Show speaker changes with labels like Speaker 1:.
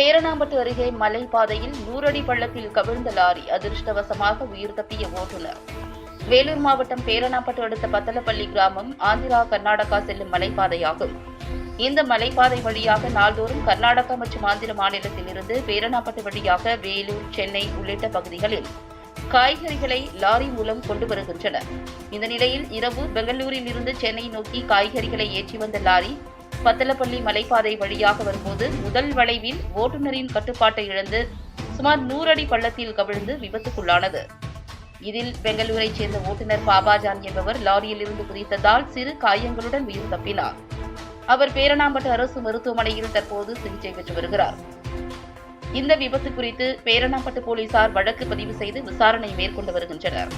Speaker 1: பேரணாம்பட்டு அருகே மலைப்பாதையில் நூறடி பள்ளத்தில் கவிழ்ந்த லாரி அதிர்ஷ்டவசமாக உயிர் தப்பிய ஓட்டுநர். வேலூர் மாவட்டம் பேரணாம்பட்டு அடுத்த பத்தலப்பள்ளி கிராமம் ஆந்திரா கர்நாடகா செல்லும் மலைப்பாதையாகும். இந்த மலைப்பாதை வழியாக நாள்தோறும் கர்நாடகா மற்றும் ஆந்திர மாநிலத்தில் இருந்து பேரணாம்பட்டு வழியாக வேலூர் சென்னை உள்ளிட்ட பகுதிகளில் காய்கறிகளை லாரி மூலம் கொண்டு வருகின்றனர். இந்த நிலையில் இரவு பெங்களூரில் இருந்து சென்னை நோக்கி காய்கறிகளை ஏற்றி வந்த லாரி பத்தலப்பள்ளி மலைப்பாதை வழியாக வரும்போது முதல் வளைவில் ஓட்டுநரின் கட்டுப்பாட்டை இழந்து சுமார் நூறு அடி பள்ளத்தில் கவிழ்ந்து விபத்துக்குள்ளானது. இதில் பெங்களூரைச் சேர்ந்த ஓட்டுநர் பாபாஜான் என்பவர் லாரியில் இருந்து குதித்ததால் சிறு காயங்களுடன் உயிர் தப்பினார். அவர் பேரணாம்பட்டு அரசு மருத்துவமனையில் தற்போது சிகிச்சை பெற்று வருகிறார். இந்த விபத்து குறித்து பேரணாம்பட்டு போலீசார் வழக்கு பதிவு செய்து விசாரணை மேற்கொண்டு வருகின்றனர்.